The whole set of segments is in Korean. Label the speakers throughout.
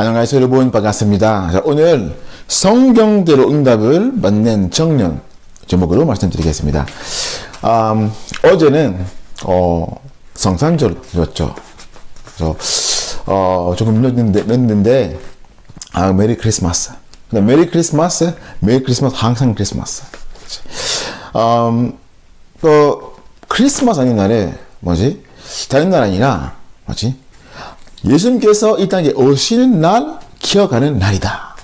Speaker 1: 안녕하세요 여러분 반갑습니다. 자, 오늘 성경대로 응답을 받는 청년 제목으로 말씀드리겠습니다. 음, 어제는 어, 성탄절이었죠. 그래서 어, 조금 늦는데, 늦는데 아, 메리 크리스마스. 메리 크리스마스, 메리 크리스마스 항상 크리스마스. 음, 그 크리스마스 아닌 날에 뭐지? 다른 날 아니라 뭐지? 예수님께서 이 땅에 오시는 날 기억하는 날이다.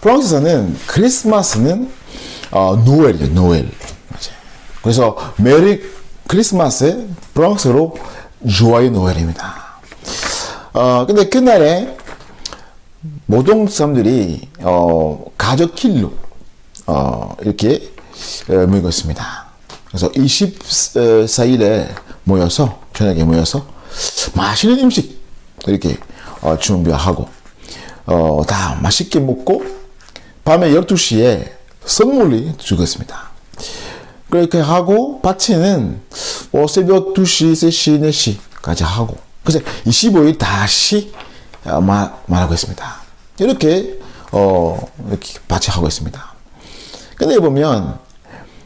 Speaker 1: 프랑스에서는 크리스마스는 어, 노엘이에요, 노엘. 그래서 메리 크리스마스 프랑스로 조아의 노엘입니다. 어, 근데 그날에 모든 사람들이 어, 가족 길로 어, 이렇게 어, 모이고 있습니다. 그래서 24일에 모여서 저녁에 모여서 맛있는 음식 이렇게 어, 준비하고 어, 다 맛있게 먹고 밤에 12시에 선물이 주겠습니다. 그렇게 하고 파티는 뭐 새벽 2시, 3시, 4시까지 하고 그래서 25일 다시 어, 마, 말하고 있습니다. 이렇게 어, 이렇게 파티 하고 있습니다. 근데 보면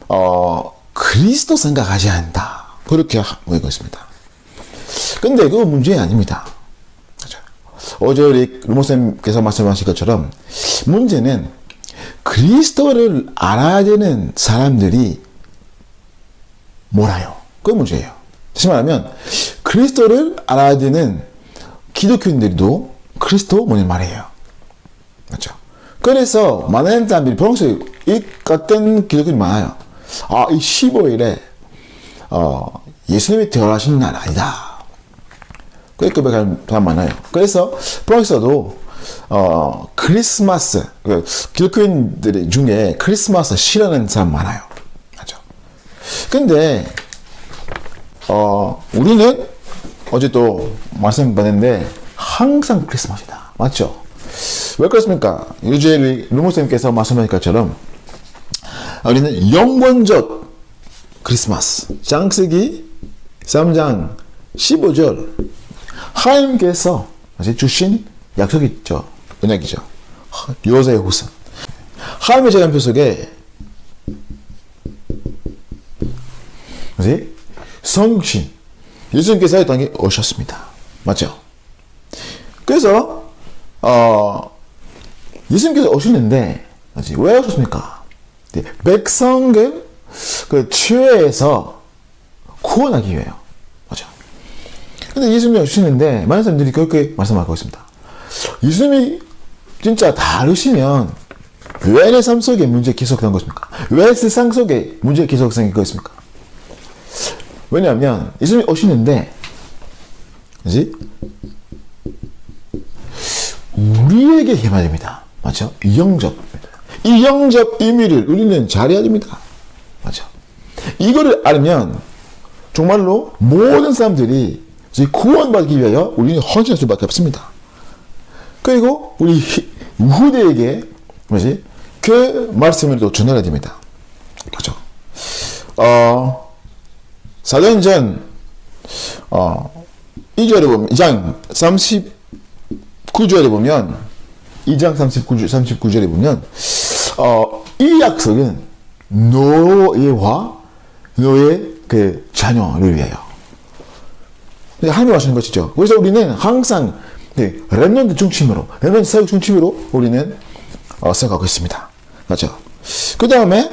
Speaker 1: 어, 그리스도 생각하지 않다. 그렇게 하고 있습니다. 근데 그거 문제 아닙니다. 어제 우리 루모쌤께서 말씀하신 것처럼 문제는 그리스도를 알아야 되는 사람들이 몰라요. 그게 문제예요. 다시 말하면 그리스도를 알아야 되는 기독교인들도 그리스도 뭐냐 말이에요. 맞죠? 그래서 많은 사람들이 프랑스에 이 같은 기독교인이 많아요. 아, 이 15일에 어, 예수님이 태어나신 날 아니다. 그렇게 고백하는 사람 많아요. 그래서 프랑스에도 어, 크리스마스, 그 기독교인들 중에 크리스마스 싫어하는 사람 많아요. 맞죠? 근데, 어, 우리는 어제 또 말씀받았는데 항상 크리스마스이다. 맞죠? 왜 그렇습니까? 유주의 루모쌤께서 말씀하신 것처럼 우리는 영원적 크리스마스. 장세기 3장 15절. 하나님께서 주신 약속이 있죠. 언약이죠. 요새의 후손. 하나님의 재단표 속에? 성육신 예수님께서 이 땅에 오셨습니다. 맞죠? 그래서 어, 예수님께서 오시는데 뭐지? 왜 오셨습니까? 네, 백성을 그 죄에서 구원하기 위해요. 근데 예수님이 오시는데 많은 사람들이 그렇게 말씀하고 있습니다. 예수님이 진짜 다르시면 왜 내 삶 속에 문제 계속된 것입니까? 왜 세상 속에 문제 계속 생긴 것입니까? 왜냐하면 예수님이 오시는데 뭐지? 우리에게 해야 됩니다. 맞죠? 이 영접. 이 영접 의미를 우리는 잘해야 됩니다. 맞죠? 이거를 알면 정말로 모든 사람들이 구원받기 위하여 우리는 헌신할 수밖에 없습니다. 그리고 우리 후대에게 뭐지? 그 말씀을 또 전해야 됩니다. 그죠? 어, 사도행전 어, 2절에 보면 2장 39절에 보면 2장 39절 39절에 보면 어, 이 약속은 노예와 노예 그 자녀를 위하여 하나님 하시는 것이죠. 그래서 우리는 항상 네, 랩런트 중심으로, 랩런트 사역 중심으로 우리는 어, 생각하고 있습니다. 맞죠? 그 다음에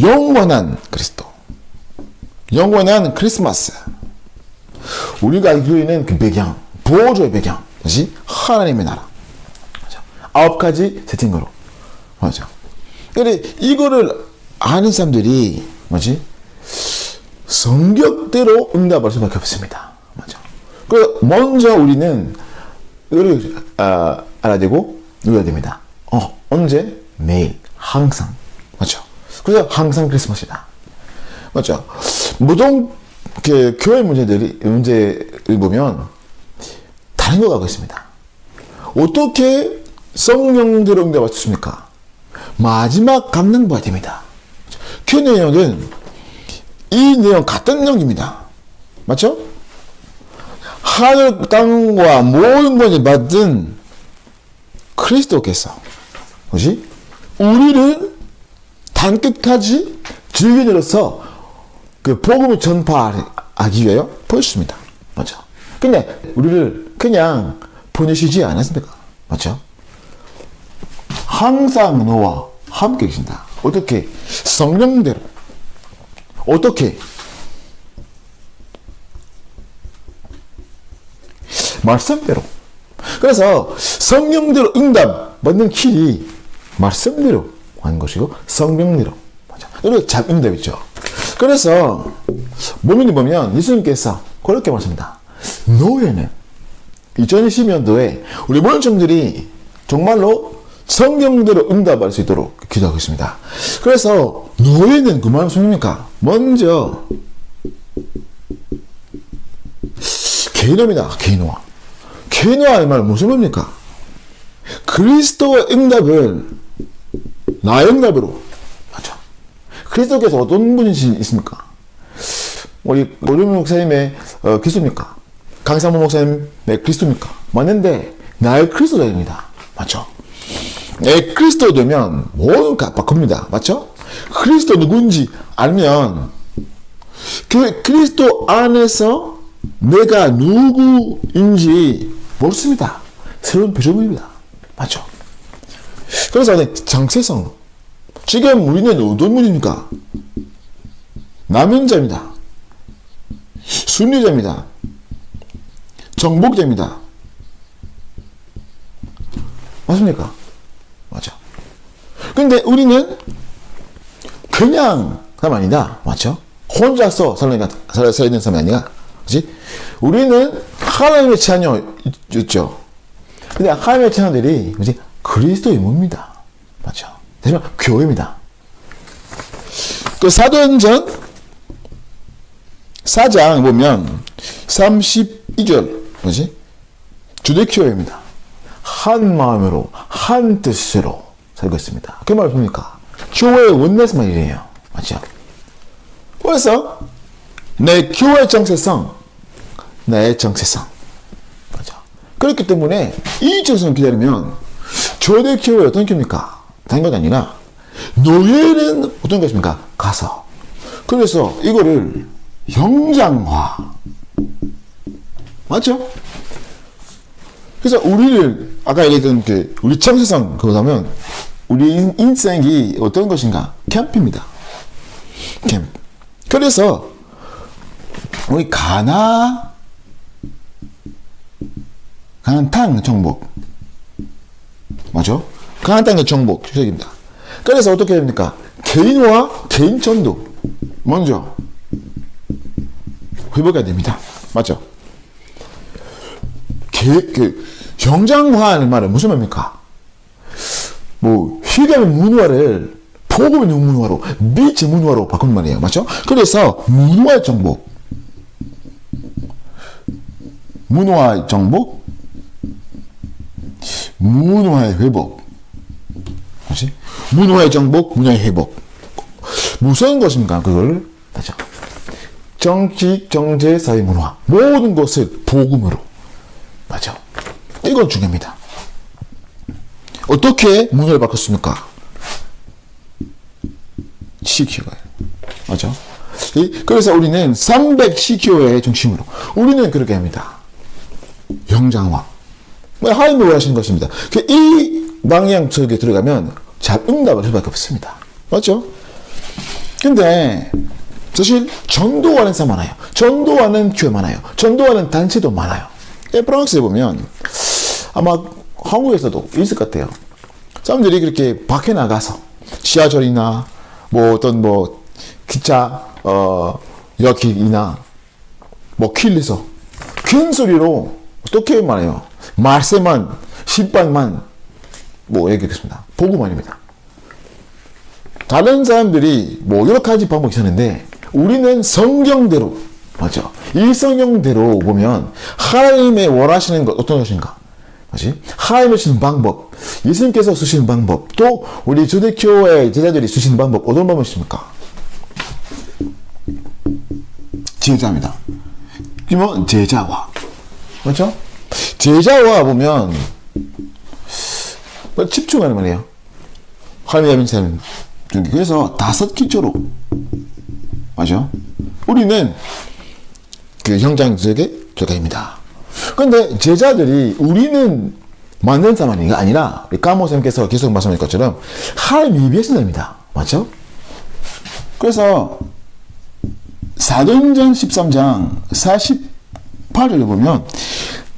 Speaker 1: 영원한 그리스도, 영원한 크리스마스. 우리가 알고 있는 그 배경, 보호조의 배경, 뭐지? 하나님의 나라. 맞죠? 아홉 가지 세팅으로. 맞죠? 근데 이거를 아는 사람들이 뭐지? 성격대로 응답할 수밖에 없습니다. 그 먼저 우리는 이거를 아, 알아야 되고 누려야 됩니다. 어 언제 매일 항상 맞죠? 그래서 항상 크리스마스이다. 맞죠? 모든 그 교회 문제들이 문제를 보면 다른 거 가고 있습니다. 어떻게 성령대로 있습니까? 마지막 감는 봐야 됩니다. 그 내용은 이 내용 같은 내용입니다. 맞죠? 하늘 땅과 모든 것을 받은 그리스도께서 뭐지? 우리를 단끝까지 즐기으로서 그 복음을 전파하기 위하여 보였습니다. 맞죠? 근데 우리를 그냥 보내시지 않았습니까? 맞죠? 항상 너와 함께 계신다. 어떻게? 성령대로. 어떻게? 말씀대로. 그래서 성령대로 응답 받는 길이 말씀대로 하는 것이고 성령대로. 맞아. 그리고 잘 응답이죠. 그래서 모민이 보면 예수님께서 그렇게 말씀합니다. 노예는 2020년도에 우리 모든 종들이 정말로 성경대로 응답할 수 있도록 기도하겠습니다. 그래서 노예는 그 말은 무슨입니까? 먼저 개노입니다. 개노아. 개노아의 말 무슨 말입니까? 그리스도의 응답을 나의 응답으로 맞죠? 그리스도께서 어떤 분이시 있습니까? 우리 오르미 목사님의 어, 그리스도입니까? 강상모 목사님의 그리스도입니까? 맞는데 나의 그리스도입니다. 맞죠? 내 그리스도 되면 모든 가 바꿉니다. 맞죠? 그리스도 누군지 알면 그 그리스도 안에서 내가 누구인지 모르습니다. 새로운 표정입니다. 맞죠? 그래서 네, 정체성. 지금 우리는 어떤 분입니까? 남연자입니다. 순리자입니다. 정복자입니다. 맞습니까? 맞죠? 근데 우리는 그냥 사람 아니다. 맞죠? 혼자서 살아있는 사람이 아니라, 그지? 우리는 하나님의 자녀였죠. 근데 하나님의 자녀들이, 그지? 그리스도의 몸입니다. 맞죠? 대신 교회입니다. 그 사도행전 4장 보면 32절, 뭐지? 주대교회입니다. 한 마음으로, 한 뜻으로 살고 있습니다. 그 말은 뭡니까? 교회의 원내스 말이에요. 맞죠? 그래서, 내 교회 정체성, 나의 정체성. 맞죠? 그렇기 때문에, 이 정체성 기다리면, 조대 교회 어떤 교입니까? 다른 것 아니라, 노예는 어떤 것입니까? 가서. 그래서 이거를 영장화. 맞죠? 그래서 우리를 아까 얘기했던 그 우리 정체성 그거 하면 우리 인- 인생이 어떤 것인가 캠프입니다. 캠프. 그래서 우리 가나 가난 땅 정복 맞죠? 가난 땅의 정복 주석입니다. 그래서 어떻게 됩니까? 개인화 개인 전도 먼저 회복해야 됩니다. 맞죠? 개, 그, 정장화하는 말은 무슨 말입니까? 뭐, 희감의 문화를 포금의 문화로, 빛의 문화로 바꾼 말이에요. 맞죠? 그래서, 문화의 정복. 문화의 정복. 문화의 회복. 뭐지? 문화의 정복, 문화의 회복. 무슨 것인가, 그걸, 맞죠? 정치, 경제, 사회, 문화 모든 것을 복음으로 맞아. 이건 중요합니다. 어떻게 문화를 바꿨습니까? 맞죠? 이- 그래서 우리는 300 시키오의 중심으로 우리는 그렇게 합니다. 영장화. 뭐 하나님이 원하시는 것입니다. 그이 속에 들어가면 잘 응답을 할 수밖에 없습니다. 맞죠? 근데 사실 전도하는 사람 많아요. 전도하는 교회 많아요. 전도하는 단체도 많아요. 예, 프랑스에 보면 아마 한국에서도 있을 것 같아요. 사람들이 그렇게 밖에 나가서 지하철이나 뭐 어떤 뭐 기차 어 역이나 뭐 길에서 큰 소리로 어떻게 말해요? 말세만 10반만 뭐 얘기했습니다. 복음만입니다. 다른 사람들이 뭐 여러 가지 방법이 있었는데 우리는 성경대로 맞죠? 이 성경대로 보면 하나님의 원하시는 것 어떤 것인가? 뭐지? 하나님의 주신 방법, 예수님께서 쓰시는 방법, 또 우리 주대교회 제자들이 쓰시는 방법 어떤 방법이십니까? 제자입니다. 그러면 제자와 맞죠? 제자와 보면 뭐 집중하는 예배하는 사람 중에. 그래서 다섯 기초로. 맞아? 우리는 그 형장적의 교회입니다. 근데 제자들이 우리는 만든 사람이 아니라 우리 까모 쌤께서 계속 말씀하신 것처럼 하나님 예배하신 사람입니다. 맞죠? 그래서 사도행전 13장 48절에 보면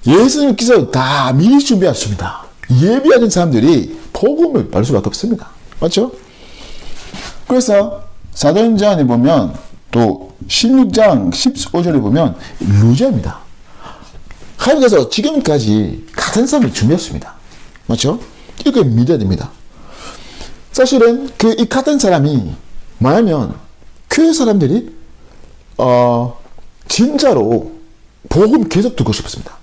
Speaker 1: 예수님께서 다 미리 준비하셨습니다. 예비하는 사람들이 복음을 받을 수밖에 없습니다. 맞죠? 그래서 사도행전에 보면 또 16장 15절에 보면 루자입니다. 하나님께서 지금까지 같은 사람을 준비했습니다. 맞죠? 이렇게 믿어야 됩니다. 사실은 그 이 같은 사람이 말하면 교회 사람들이 어 진짜로 복음 계속 듣고 싶습니다.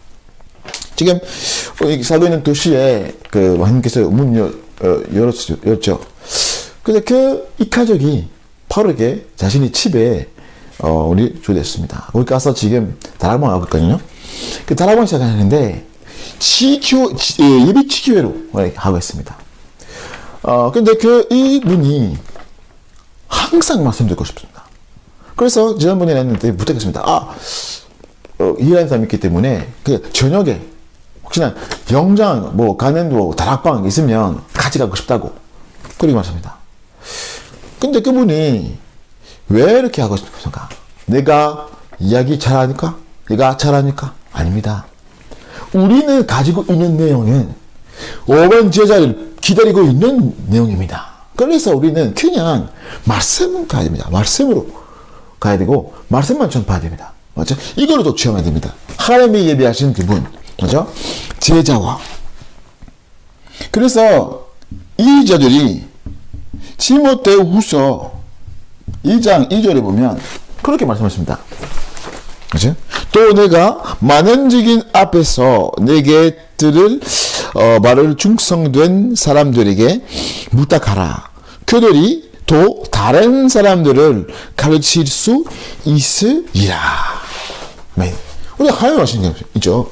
Speaker 1: 지금 어, 살고 있는 도시에 그 하나님께서 문 열, 어, 열었죠. 열었죠. 근데 그 이 가족이 빠르게 자신이 집에 어, 우리 초대했습니다. 거기 가서 지금 다락방 하고 있거든요. 그 다락방 시작하는데 지교 지- 예, 예비 지교회로 하고 있습니다. 어 근데 그 이 분이 항상 말씀 듣고 싶습니다. 그래서 지난번에 했는데 부탁했습니다. 아, 어, 일하는 사람이 있기 때문에 그 저녁에 혹시나 영장 뭐 가는 뭐 다락방 있으면 같이 가고 싶다고 그렇게 말씀합니다. 근데 그분이 왜 이렇게 하고 싶습니까? 내가 이야기 잘하니까? 내가 잘하니까? 아닙니다. 우리는 가지고 있는 내용은 오번 제자를 기다리고 있는 내용입니다. 그래서 우리는 그냥 말씀 가야 됩니다. 말씀으로 가야 되고 말씀만 전파해야 됩니다. 맞죠? 이걸로도 취하면 됩니다. 하나님이 예비하신 그분, 맞죠? 제자와 그래서 이 자들이 디모데후 후서 2장 2절에 보면 그렇게 말씀하십니다. 그죠? 또 내가 많은 적인 앞에서 내게 들을 어, 말을 충성된 사람들에게 부탁하라. 그들이 또 다른 사람들을 가르칠 수 있으리라. 네. 우리 하나님 하시는 게 있죠.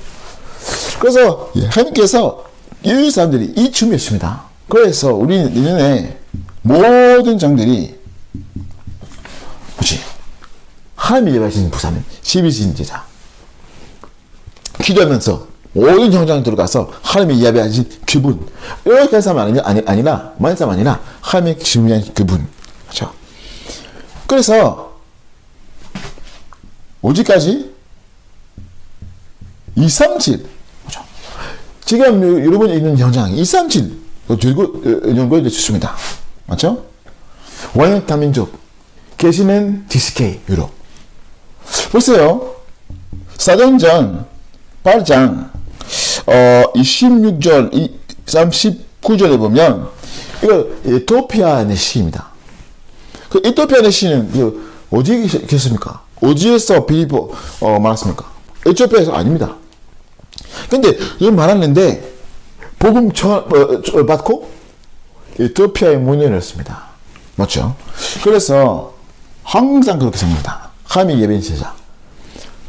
Speaker 1: 그래서 예, 하나님께서 이 사람들이 이 춤이었습니다. 그래서 우리 내년에 모든 장들이 뭐지? 하나님이 예배하신 부사는 12신 제자. 기도하면서 모든 현장 들어가서 하나님이 예배하신 그분. 이렇게 한 사람 아니, 아니, 아니라, 많은 사람 아니라, 하나님의 준비한 그분. 그렇죠? 그래서, 어디까지? 237. 그렇죠? 지금 여러분이 있는 현장, 237. 들고, 어, 연구해 주십니다. 맞죠? 원인 다민족. 계시는 DSK 유럽. 보세요. 사도행전 8장 어 26절 이 39절에 보면 이거 에토피아의 시입니다. 그 에토피아의 시는 이거 어디 계십니까? 어디에서 빌보 어 말했습니까? 에티오피아에서 아닙니다. 근데 이 말하는데 복음 저, 어, 저, 받고 에티오피아에 문을 열었습니다. 맞죠? 그래서 항상 그렇게 생각합니다. 하나님 예배인 제자.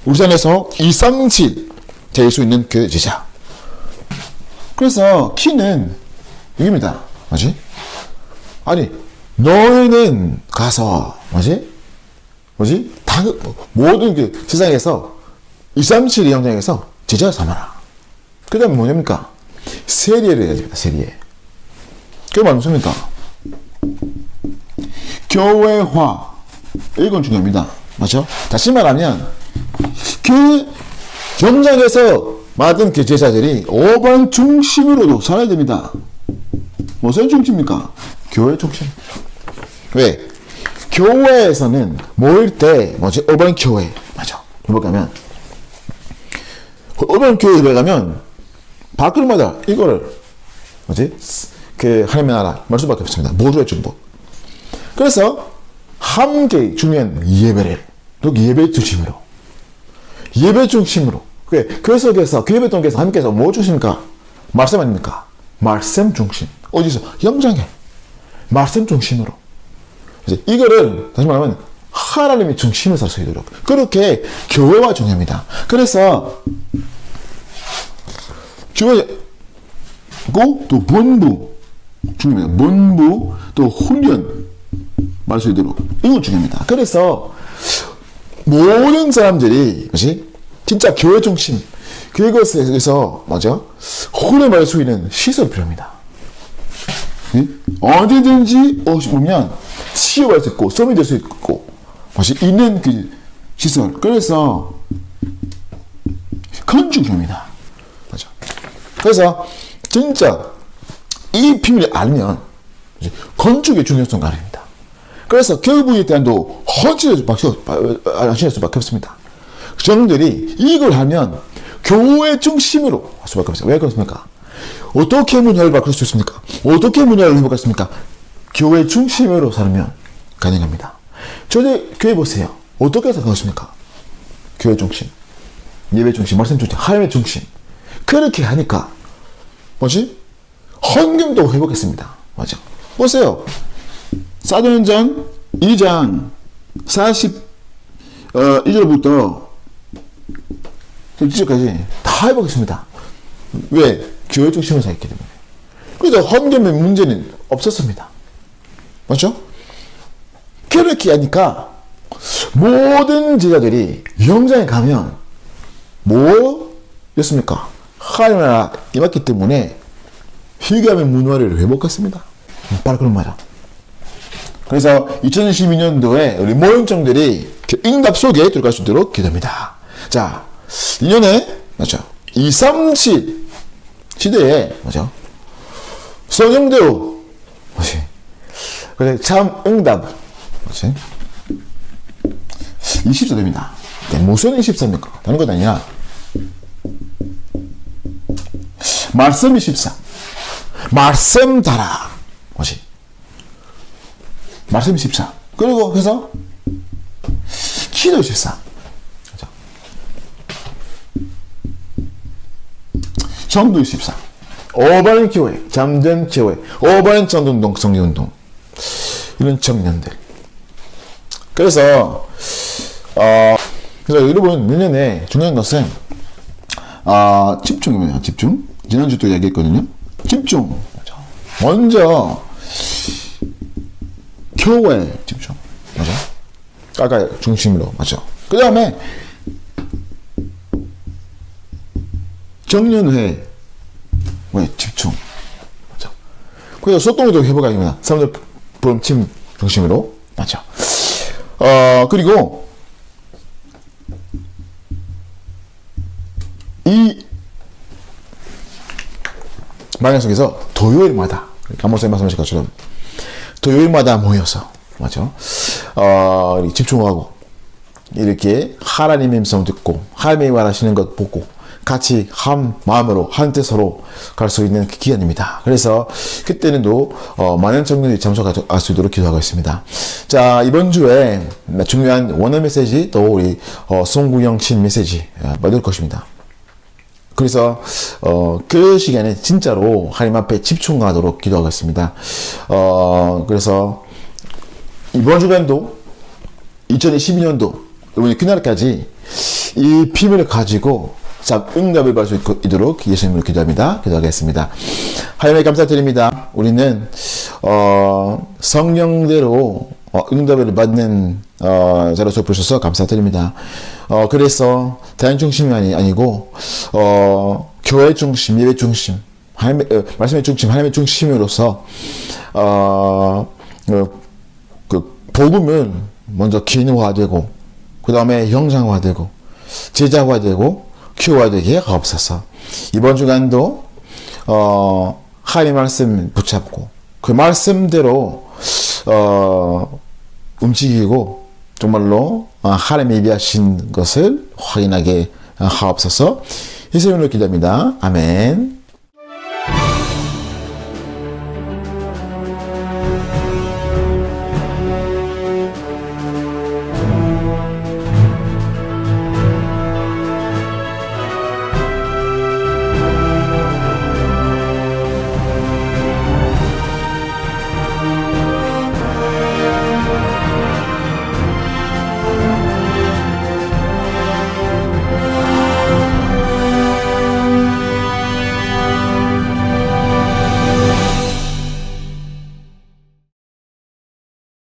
Speaker 1: 울산에서 237될수 있는 그 제자. 그래서 키는 이깁니다. 뭐지? 아니, 너희는 가서, 뭐지? 뭐지? 다, 모든 그 세상에서 237 현장에서 제자 삼아라. 그 다음에 뭐냐니까? 세리에를 해야 됩니다, 세리에. 그게 무엇입니까? 교회화. 이건 중요합니다. 맞죠? 다시 말하면, 그 현장에서 받은 그 제자들이 5번 중심으로도 살아야 됩니다. 무슨 중심입니까? 교회 중심. 왜? 교회에서는 모일 때, 뭐지? 5번 교회. 맞아. 해볼까면, 5번 교회에 가면, 밖을마다 이거를, 뭐지? 그, 하나님의 나라, 말 수밖에 없습니다. 모두의 중복. 그래서, 함께 중요한 예배를, 또 예배 중심으로, 예배 중심으로. 그, 그 속에서, 그 예배 동에서 하나님께서 뭐 주십니까? 말씀 아닙니까? 말씀 중심. 어디서? 영장에. 말씀 중심으로. 그래서 이거를, 다시 말하면, 하나님의 중심을 살수 있도록. 그렇게 교회와 중요합니다. 그래서, 교회, 또 본부 중요합니다. 본부 또 훈련 말수 있도록 이거 중요합니다. 그래서 모든 사람들이 뭐지 진짜 교회 중심 그것에서 뭐죠 훈련 받을 수 있는 시설 필요합니다. 예? 어디든지 오시면 치유할 수 있고 소비 될수 있고 것이 있는 그 시설 그래서 건축형입니다. 맞아. 그래서 진짜 이 비밀을 알면 건축의 중요성을 알입니다. 그래서 교육부에 대한도 수밖에, 헌신할 수밖에 없습니다. 정들이 이걸 하면 교회 중심으로 할 수밖에 없어요. 왜 그렇습니까? 어떻게 문화를 바꿀 수 있습니까? 어떻게 문화를 회복했습니까? 교회 중심으로 살면 가능합니다. 저희 교회 보세요. 어떻게 생각하십니까? 교회 중심, 예배 중심, 말씀 중심, 하나님의 중심. 그렇게 하니까 뭐지? 환경도 회복했습니다. 맞아. 보세요. 사도행전 2장 40 어, 2절부터 7절까지 다 회복했습니다. 왜? 교회 중심으로 살기 때문에. 그래서 환경의 문제는 없었습니다. 맞죠? 그렇게 하니까 모든 제자들이 영장에 가면 뭐였습니까? 하나님 나라 임했기 때문에 희귀함의 문화를 회복했습니다. 바로 그런 말이야. 그래서 2012년도에 우리 모형정들이 그 응답 속에 들어갈 수 있도록 기도합니다. 자, 1년에, 맞죠? 2, 3, 7 시대에, 맞죠? 성령대로, 뭐지? 그래, 참 응답, 뭐지? 24됩니다. 네, 무슨 24입니까? 다른 것 아니야. 말씀 24. 말씀 달아. 뭐지? 말씀 14. 그리고 해서 기도 14. 그죠? 전도 14. 오바른 교회, 잠든 교회, 오바른 전도운동, 성리운동. 이런 청년들. 그래서, 어, 그래서 여러분, 내년에 중요한 것은, 아, 집중입니다. 집중. 지난주도 얘기했거든요. 집중. 먼저, 교회 집중. 맞아. 아까 중심으로. 맞아. 그 다음에, 정년회. 왜? 집중. 맞아. 그래서 소통도 회복하기입니다. 사람들 부름침 중심으로. 맞아. 어, 그리고, 이 방향 속에서 토요일마다 감독님 말씀하신 것처럼 토요일마다 모여서 맞죠? 어, 집중하고 이렇게 하나님의 음성 듣고 하나님이 말하시는 것 보고 같이 한 마음으로 한 뜻으로 갈 수 있는 그 기간입니다. 그래서 그때는 또 어, 많은 청년들이 참석할 수 있도록 기도하고 있습니다. 자 이번 주에 중요한 원어 메시지 또 우리 어, 송구영 신 메시지 어, 받을 것입니다. 그래서 어, 그 시간에 진짜로 하나님 앞에 집중하도록 기도하겠습니다. 어, 그래서 이번 주간도 2022년도 이번에 그날까지 이 비밀을 가지고 참 응답을 받을 수 있도록 예수님으로 기도합니다. 기도하겠습니다. 하나님 감사드립니다. 우리는 어, 성령대로 어, 응답을 받는 어, 자로서 보셔서 감사드립니다. 어, 그래서 대한 중심이 아니, 아니고 어, 교회 중심, 예배 중심, 하나님의, 어, 말씀의 중심, 하나님의 중심으로서 어, 어, 그 복음은 먼저 기능화되고 그 다음에 형상화되고 제자화되고 키워되게 하옵소서. 이번 주간도 어, 하나님 말씀 붙잡고 그 말씀대로 어, 움직이고 정말로 어, 하나님이 예비하신 것을 확인하게 하옵소서. 예수님으로 기도합니다. 아멘.